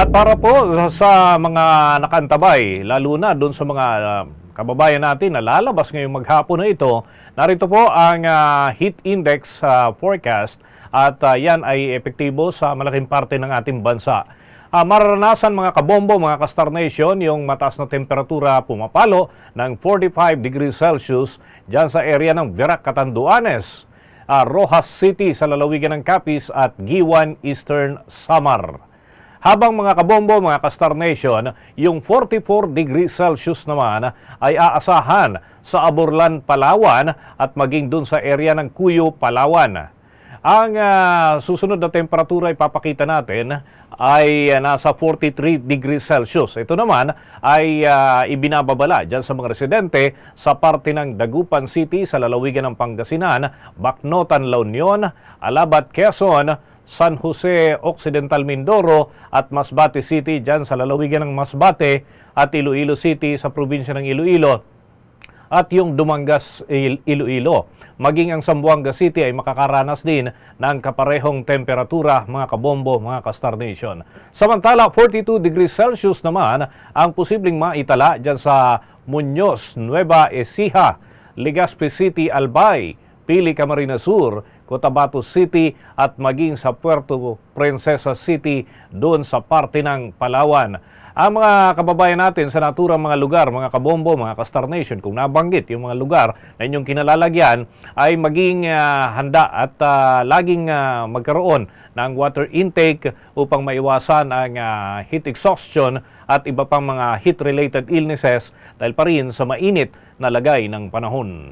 At para po sa mga nakantabay, lalo na doon sa mga ah, kababayan natin na lalabas ngayong maghapon na ito, narito po ang ah, heat index ah, forecast at ah, yan ay epektibo sa malaking parte ng ating bansa. Ah, mararanasan mga kabombo, mga kastar nation, yung mataas na temperatura pumapalo ng 45 degrees Celsius dyan sa area ng Verac, Catanduanes, ah, Rojas City sa lalawigan ng Capiz at Giwan, Eastern Samar. Habang mga kabombo, mga Kastar Nation, yung 44 degrees Celsius naman ay aasahan sa Aborlan, Palawan at maging dun sa area ng Cuyo, Palawan. Ang ah, susunod na temperatura ipapakita natin ay ah, nasa 43 degrees Celsius. Ito naman ay ah, ibinababala dyan sa mga residente sa parte ng Dagupan City sa lalawigan ng Pangasinan, Bacnotan, La Union, Alabat, Quezon, San Jose Occidental Mindoro at Masbate City dyan sa lalawigan ng Masbate at Iloilo City sa probinsya ng Iloilo at yung Dumangas, Il- Iloilo. Maging ang Zamboanga City ay makakaranas din ng kaparehong temperatura mga kabombo, mga kastar nation. Samantala, 42 degrees Celsius naman ang posibleng maitala dyan sa Muñoz, Nueva Ecija, Legazpi City, Albay, Pili Camarines Sur, Cotabato City at maging sa Puerto Princesa City doon sa parte ng Palawan. Ang mga kababayan natin sa naturang mga lugar, mga kabombo, mga kastar nation, kung nabanggit yung mga lugar na inyong kinalalagyan, ay maging ah, handa at ah, laging ah, magkaroon ng water intake upang maiwasan ang ah, heat exhaustion at iba pang mga heat-related illnesses dahil pa rin sa mainit na lagay ng panahon.